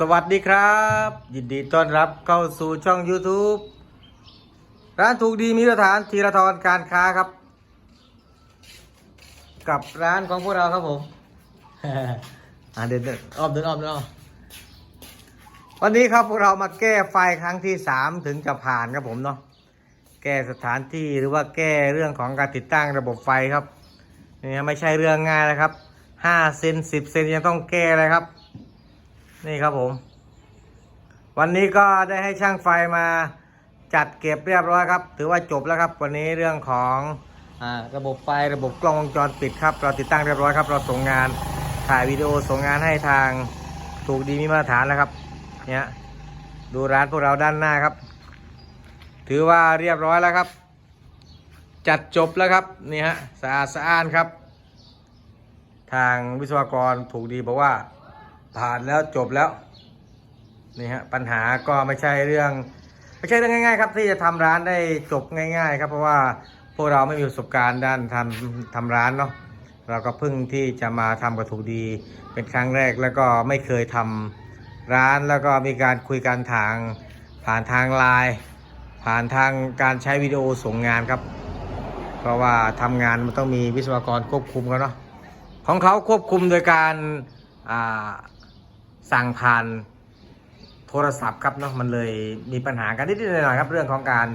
สวัสดีครับ ยินดีต้อนรับเข้าสู่ช่อง YouTube ร้านถูกดีมีมาตรฐานธีรทรการค้าครับ กับร้านของพวกเราครับผมอ่าเดินเดินอ้อมเดินอ้อมเดินอ้อมวันนี้ครับพวกเรามาแก้ไฟครั้งที่สามถึงจะผ่านครับผมเนาะแก้สถานที่หรือว่าแก้เรื่องของการติดตั้งระบบไฟครับนี่ไม่ใช่เรื่องง่ายนะครับห้าเซนสิบเซนยังต้องแก้เลยครับ นี่ครับผม วันนี้ก็ได้ให้ช่างไฟมาจัดเก็บเรียบร้อยครับ ถือว่าจบแล้วครับ วันนี้เรื่องของอระบบไฟระบบกล้องวงจรปิดครับ เราติดตั้งเรียบร้อยครับ เราส่งงานถ่ายวิดีโอส่งงานให้ทางถูกดีมีมาตรฐานแล้วครับ เนี่ยดูร้านพวกเราด้านหน้าครับ ถือว่าเรียบร้อยแล้วครับ จัดจบแล้วครับนี่ฮะสะอาดสะอ้านครับ ทางวิศวกรถูกดีบอกว่า ผ่านแล้วจบแล้วนี่ฮะปัญหาก็ไม่ใช่เรื่อง ไม่ใช่เรื่องง่าย ๆ ครับ ที่จะทำร้านได้จบง่าย ๆ ครับ เพราะว่าพวกเราไม่มีประสบการณ์ด้านทำทำร้านเนาะเราก็เพิ่งที่จะมาทำกับถูกดีเป็นครั้งแรกแล้วก็ไม่เคยทำร้านแล้วก็มีการคุยกันทางผ่านทางไลน์ผ่านทางการใช้วิดีโอส่งงานครับ เพราะว่าทำงานมันต้องมีวิศวกรควบคุมกันเนาะของเขาควบคุมโดยการอ่า สั่งผ่านโทรศัพท์ครับเนาะมันเลยมีปัญหากันนิดๆหน่อยๆครับ เรื่องของการ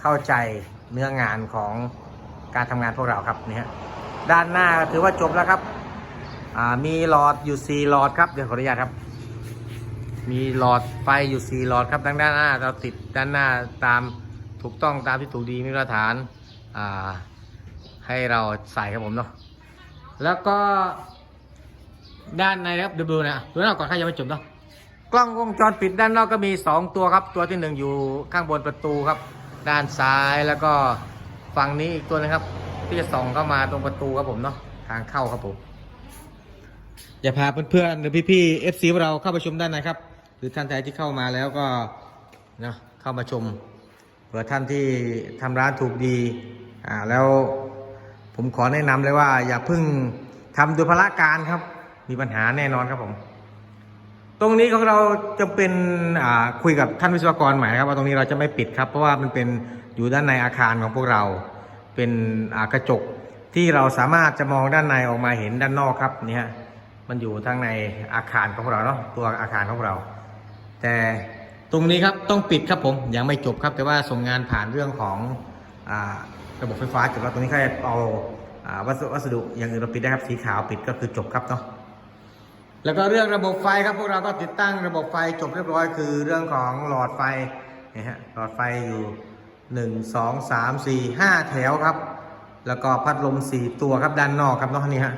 เข้าใจเนื้องานของการทำงานพวกเราครับนี่ฮะด้านหน้าถือว่าจบแล้วครับมีหลอดอยู่ 4 หลอดครับเดี๋ยวขออนุญาตครับ มีหลอดไฟอยู่ 4 หลอดครับด้านหน้าเราติดด้านหน้าตามถูกต้องตามที่ถูกดีมีมาตรฐานให้เราใส่ครับผมเนาะแล้วก็ ด้านในนะครับดูดูนะดูหน้าก่อนข้ายังไม่จบเนาะกล้องวงจรปิดด้านนอกก็มี 2 ตัวครับ ตัวที่หนึ่งอยู่ข้างบนประตูครับ ด้านซ้ายแล้วก็ฝั่งนี้อีกตัวนึงครับ ที่จะส่องเข้ามาตรงประตูครับผมเนาะทางเข้าครับผมอย่าพาเพื่อนๆหรือพี่ๆเอฟซีเราเข้าไปชมด้านในครับ หรือท่านใดที่เข้ามาแล้วก็นะเข้ามาชมเผื่อท่านที่ทำร้านถูกดีอ่าแล้วผมขอแนะนำเลยว่า อย่าเพิ่งทำโดยพละการครับ มีปัญหาแน่นอนครับผม ตรงนี้ของเราจะเป็นคุยกับท่านวิศวกรใหม่ครับว่าตรงนี้เราจะไม่ปิดครับ เพราะว่ามันเป็นอยู่ด้านในอาคารของพวกเรา เป็นกระจกที่เราสามารถจะมองด้านในออกมาเห็นด้านนอกครับนี่ฮะมันอยู่ทั้งในอาคารของพวกเราเนาะตัวอาคารของเรา แต่ตรงนี้ครับต้องปิดครับผมยังไม่จบครับ แต่ว่าส่งงานผ่านเรื่องของอระบบไฟฟ้าจบแล้วตรงนี้แค่เอาอวัสดุอย่างอื่นเราปิดได้ครับสีขาวปิดก็คือจบครับเนาะ แล้วก็เรื่องระบบไฟครับพวกเราก็ติดตั้งระบบไฟจบเรียบร้อยคือเรื่องของหลอดไฟนะฮะหลอดไฟอยู่หนึ่งสองสามสี่ห้าแถวครับ แล้วก็พัดลมสี่ตัวครับด้านนอกครับเนาะนี่ฮะ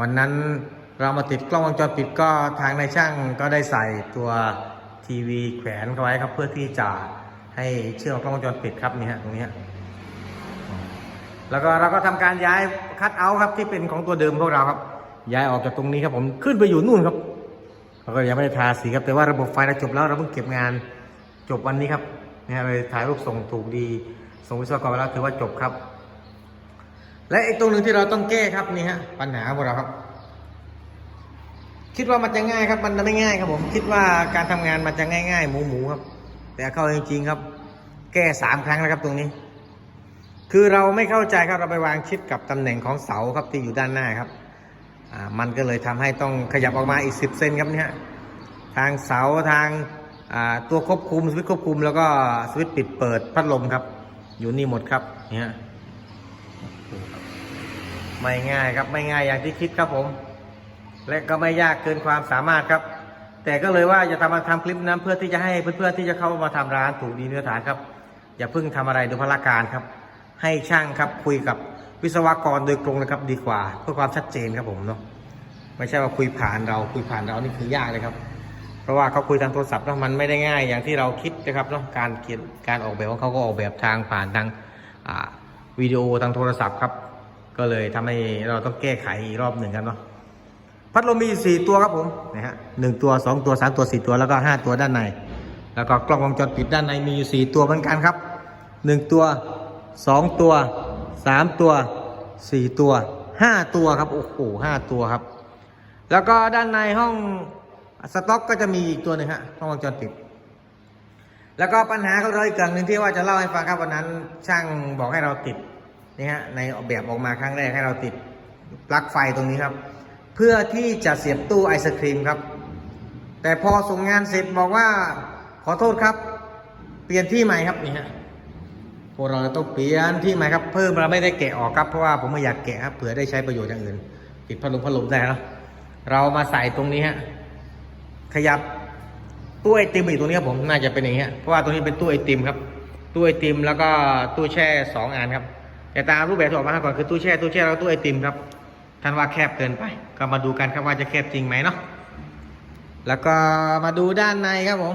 วันนั้นเรามาติดกล้องวงจรปิดก็ทางในช่างก็ได้ใส่ตัวทีวีแขวนเข้าไว้ครับ เพื่อที่จะให้เชื่อมกล้องวงจรปิดครับนี่ฮะตรงนี้ฮะแล้วก็เราก็ทำการย้ายคัดเอาท์ครับที่เป็นของตัวเดิมพวกเราครับ ย้ายออกจากตรงนี้ครับผมขึ้นไปอยู่นู่นครับเราก็ยังไม่ได้ทาสีครับแต่ว่าระบบไฟเราจบแล้วเราเพิ่งเก็บงานจบวันนี้ครับนี่ฮะเลยถ่ายรูปส่งถูกดีส่งวิศวกรไปแล้วถือว่าจบครับ และอีกตรงหนึ่งที่เราต้องแก้ครับนี่ฮะปัญหาของเราครับ คิดว่ามันจะง่ายครับ มันไม่ง่ายครับผมคิดว่าการทำงานมันจะง่ายๆหมูหมูครับ แต่เข้าจริงๆครับ แก้สามครั้งแล้วครับตรงนี้ คือเราไม่เข้าใจครับเราไปวางชิดกับตำแหน่งของเสาครับที่อยู่ด้านหน้าครับ มันก็เลยทำให้ต้องขยับออกมาอีกสิบเซนครับเนี่ยทางเสาทางตัวควบคุมสวิตช์ควบคุม แล้วก็สวิตช์ปิดเปิดพัดลมครับ อยู่นี่หมดครับเนี่ยไม่ง่ายครับไม่ง่ายอย่างที่คิดครับผม และก็ไม่ยากเกินความสามารถครับ แต่ก็เลยว่าจะทำมาทำคลิปนั้นเพื่อที่จะให้เพื่อนๆที่จะเข้ามาทำร้านถูกดีเนื้อฐานครับ อย่าเพิ่งทำอะไรโดยพละการครับ ให้ช่างครับคุยกับ วิศวกรโดยตรงนะครับดีกว่า เพื่อความชัดเจนครับผมเนาะไม่ใช่ว่าคุยผ่านเราคุยผ่านเรานี่คือยากเลยครับ เพราะว่าเขาคุยทางโทรศัพท์แล้วมันไม่ได้ง่ายอย่างที่เราคิดนะครับเนาะการเขียนการออกแบบของเขาก็ออกแบบทางผ่านทางวิดีโอทางโทรศัพท์ครับ ก็เลยทำให้เราต้องแก้ไขอีกรอบหนึ่งครับเนาะพัดลมมีสี่ตัวครับผมนะฮะหนึ่งตัวสองตัวสามตัวสี่ตัวแล้วก็ห้าตัวด้านใน แล้วก็กล้องวงจรปิดด้านในมีอยู่สี่ตัวเหมือนกันครับหนึ่งตัวสองตัว สามตัวสี่ตัวห้าตัวครับโอ้โหห้าตัวครับ แล้วก็ด้านในห้องสต็อกก็จะมีอีกตัวหนึ่งฮะกล้องวงจรปิด แล้วก็ปัญหาของเราอีกอย่างหนึ่งที่ว่าจะเล่าให้ฟังครับวันนั้น ช่างบอกให้เราติดนี่ฮะในออกแบบออกมาครั้งแรกให้เราติดปลั๊กไฟตรงนี้ครับ เพื่อที่จะเสียบตู้ไอศครีมครับ แต่พอส่งงานเสร็จบอกว่าขอโทษครับ เปลี่ยนที่ใหม่ครับนี่ฮะ พวกเราต้องเปลี่ยนที่ใหม่ครับ เพิ่มเราไม่ได้แกะออกครับ เพราะว่าผมไม่อยากแกะครับเผื่อได้ใช้ประโยชน์อย่างอื่น ปิดพัดลมพัดลมได้แล้วเรามาใส่ตรงนี้ฮะ ขยับตู้ไอติมอยู่ตรงนี้ครับผม น่าจะเป็นอย่างเงี้เพราะว่าตรงนี้เป็นตู้ไอติมครับ ตู้ไอติมแล้วก็ตู้แช่สองอันครับ แต่ตามรูปแบบที่ออกมาก่อนคือตู้แช่ตู้แช่แล้วตู้ไอติมครับ ท่านว่าแคบเกินไป ก็มาดูกันครับว่าจะแคบจริงไหมเนาะ แล้วก็มาดูด้านในครับผม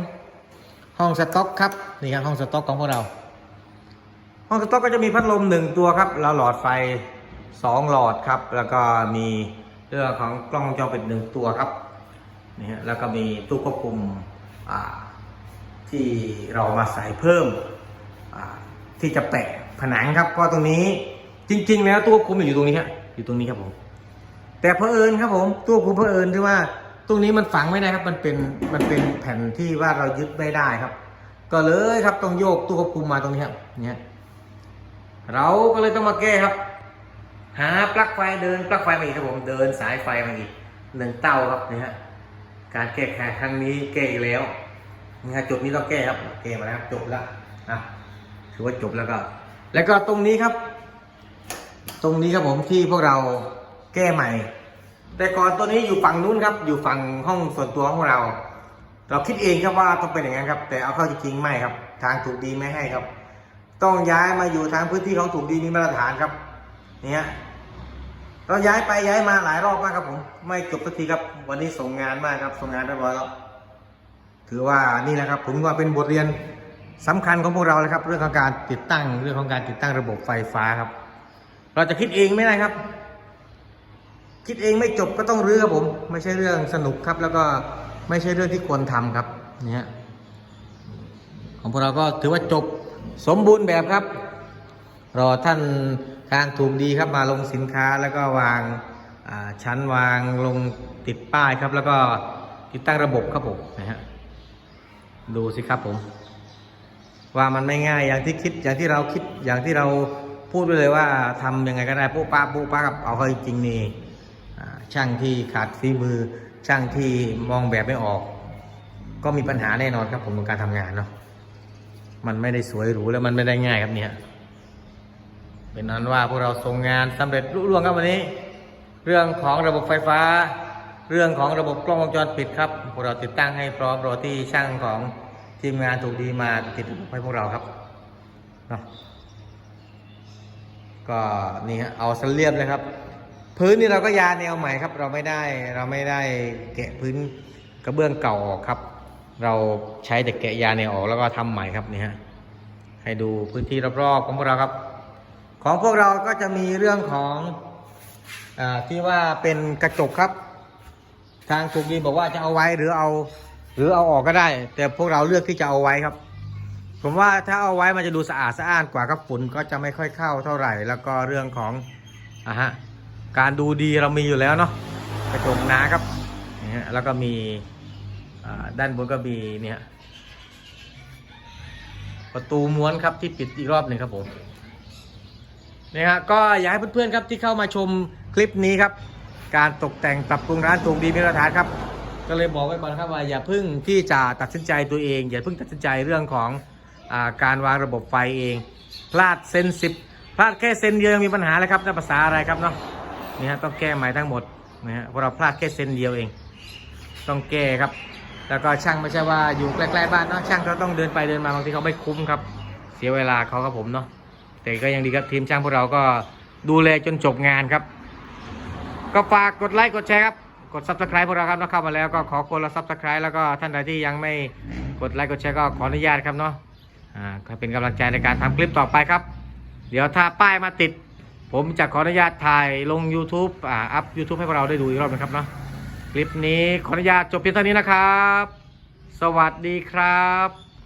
ห้องสต็อกครับ นี่ครับห้องสต็อกของพวกเรา ห้องสต็อกก็จะมีพัดลมหนึ่งตัวครับ แล้วหลอดไฟสองหลอดครับ แล้วก็มีเรื่องของกล้องวงจรปิดหนึ่งตัวครับนี่ฮะแล้วก็มีตู้ควบคุมอ่าที่เรามาใส่เพิ่มอ่าที่จะแปะผนังครับเพราะตรงนี้จริง ๆ แล้วตู้ควบคุมอยู่ตรงนี้ฮะอยู่ตรงนี้ครับผมแต่เพอเอิญครับผมตู้ควบคุมเพอเอิญที่ว่าตรงนี้มันฝังไม่ได้ครับ มันเป็นมันเป็นแผ่นที่ว่าเรายึดไม่ได้ครับ ก็เลยครับต้องโยกตู้ควบคุมมาตรงนี้ครับเนี่ย เราก็เลยต้องมาแก้ครับ หาปลั๊กไฟเดินปลั๊กไฟมาอีกครับผมเดินสายไฟมาอีกหนึ่งเต้าครับนี่ฮะการแก้ไขครั้งนี้แก้อีกแล้วนี่ฮะจุดนี้ต้องแก้ครับแก้มาแล้วจบแล้วอะถือว่าจบแล้วก็ แล้วก็ตรงนี้ครับ ตรงนี้ครับผมที่พวกเราแก้ใหม่ แต่ก่อนตัวนี้อยู่ฝั่งนู้นครับ อยู่ฝั่งห้องส่วนตัวของเรา เราคิดเองครับว่าต้องเป็นอย่างนั้นครับ แต่เอาเข้าจริงๆไม่ครับ ทางถูกดีไม่ให้ครับ ต้องย้ายมาอยู่ทางพื้นที่ของถูกดีมีมาตรฐานครับเนี่ยเราย้ายไปย้ายมาหลายรอบมากครับผม ไม่จบสักทีครับ วันนี้ส่งงานมากครับส่งงานเรียบร้อยแล้วถือว่านี่แหละครับผมว่าเป็นบทเรียนสำคัญของพวกเราเลยครับ เรื่องของการติดตั้งเรื่องของการติดตั้งระบบไฟฟ้าครับ เราจะคิดเองไม่ได้ครับ คิดเองไม่จบก็ต้องรื้อครับผม ไม่ใช่เรื่องสนุกครับ แล้วก็ไม่ใช่เรื่องที่ควรทำครับเนี่ยของพวกเราก็ถือว่าจบ สมบูรณ์แบบครับ รอท่านทางถูกดีครับมาลงสินค้าแล้วก็วางาชั้นวางลงติดป้ายครับ แล้วก็ติดตั้งระบบครับผมนะฮะดูสิครับผม ว่ามันไม่ง่ายอย่างที่คิดอย่างที่เราคิดอย่างที่เราพูดไปเลยว่าทำยังไงก็ได้ปุ๊บป้าปุ๊บป้ากับเอาเข้าจริงนี่ช่างที่ขาดฝีมือช่างที่มองแบบไม่ออก ก็มีปัญหาแน่นอนครับผมในการทำงานเนาะ มันไม่ได้สวยหรูแล้วมันไม่ได้ง่ายครับเนี่ย เป็นนั้นว่าพวกเราส่งงานสำเร็จรุ่ร่วงครับวันนี้ เรื่องของระบบไฟฟ้า เรื่องของระบบกล้องวงจรปิดครับพวกเราติดตั้งให้พร้อมรอที่ช่างของทีมงานถูกดีมาติดให้พวกเราครับเนาะก็นี่ฮะเอาสเรียบเลยครับ พื้นนี่เราก็ยาแนวใหม่ครับ เราไม่ได้เราไม่ได้แกะพื้นกระเบื้องเก่าออกครับ เราใช้แต่แกะยาแนวออกแล้วก็ทำใหม่ครับนี่ฮะให้ดูพื้นที่รอบๆของพวกเราครับ ของพวกเราก็จะมีเรื่องของอที่ว่าเป็นกระจกครับ ทางถูกดีบอกว่าจะเอาไว้หรือเอา หรือเอาออกก็ได้ แต่พวกเราเลือกที่จะเอาไว้ครับ ผมว่าถ้าเอาไว้มันจะดูสะอาดสะอ้านกว่าครับฝุ่นก็จะไม่ค่อยเข้าเท่าไหร่ แล้วก็เรื่องของอะฮะการดูดีเรามีอยู่แล้วเนาะกระจกหนาครับแล้วก็มี ด้านบนก็มีเนี่ยประตูม้วนครับที่ปิดอีกรอบหนึ่งครับผมนี่ฮะก็อยากให้เพื่อนๆครับที่เข้ามาชมคลิปนี้ครับ การตกแต่งปรับปรุงร้านถูกดีมีมาตรฐานครับ ก็เลยบอกไว้ก่อนครับว่าอย่าเพิ่งที่จะตัดสินใจตัวเอง อย่าเพิ่งตัดสินใจเรื่องของอการวางระบบไฟเอง พลาดเซนสิบพลาดแค่เซนเดียวยังมีปัญหาเลยครับนั่นภาษาอะไรครับเนาะนี่ฮะต้องแก้ใหม่ทั้งหมดนะฮะเพราะเราพลาดแค่เซนเดียวเอง ต้องแก้ครับ แล้วก็ช่างไม่ใช่ว่าอยู่ใกล้ๆบ้านเนาะช่างเขาต้องเดินไปเดินมาบางทีเขาไม่คุ้มครับ เสียเวลาเขาครับผมเนาะแต่ก็ยังดีครับทีมช่างพวกเราก็ดูแลจนจบงานครับ ก็ฝากกดไลค์กดแชร์ครับกด subscribe พวกเราครับนะเข้ามาแล้วก็ขอคนละ subscribe แล้วก็ท่านใดที่ยังไม่กดไลค์กดแชร์ก็ขออนุญาตครับเนาะอ่าก็เป็นกำลังใจในการทำคลิปต่อไปครับ เดี๋ยวถ้าป้ายมาติด ผมจะขออนุญาตถ่ายลง YouTube อ่าอัพ YouTube ให้พวกเราได้ดูอีกรอบนะครับเนาะ คลิปนี้ขออนุญาตจบเพียงเท่านี้นะครับ สวัสดีครับ